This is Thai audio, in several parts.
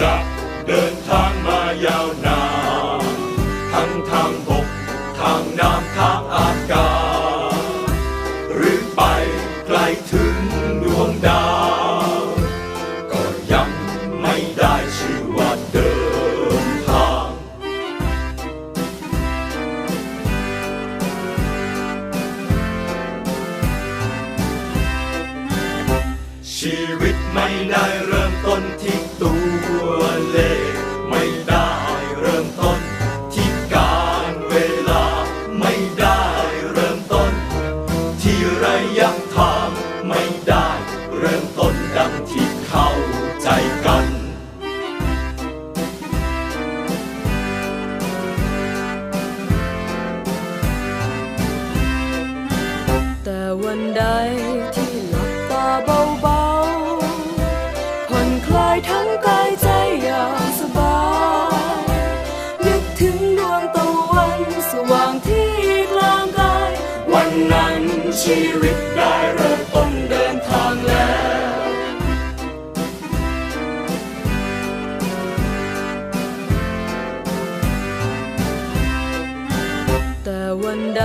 จะเดินทางมายาวนานทั้งทางบกทางน้ำทางอากาศ หรือไปไกลถึงดวงดาว ก็ยังไม่ได้ชื่อว่าเดินทาง ชีวิตไม่ได้ วันใดที่หลับตาเบาๆผ่อนคลายทั้งกายใจอย่างสบายนึกถึงดวงตะวันสว่างที่กลางกาย วันนั้นชีวิตได้เริ่มต้นเดินทางแล้วแต่วันใด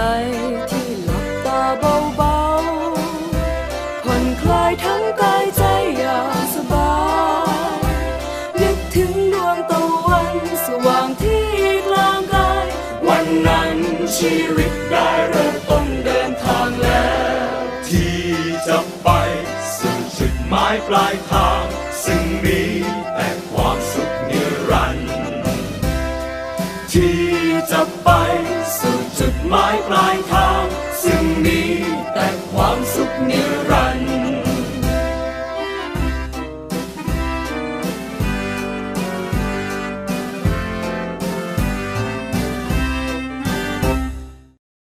ที่กลางกาย วันนั้นชีวิตได้เริ่มต้นเดินทางแล้ว ที่จะไปสู่จุดหมายปลายทาง ซึ่งมีแต่ความสุขนิรันดร์ที่จะไปสู่จุดหมายปลายทาง